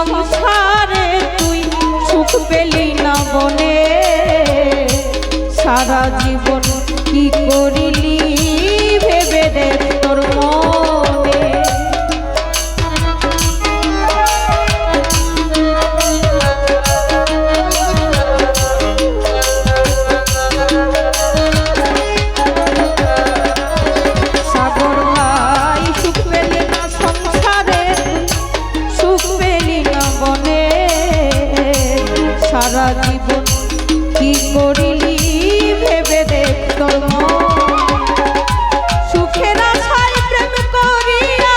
সংসারে তুই সুখ পেলি না বনে। সারা জীবন কি করিলি ভেবে দেখ। করিলি ভেবে দেখ তোর সুখের আশায় প্রেম করিয়া।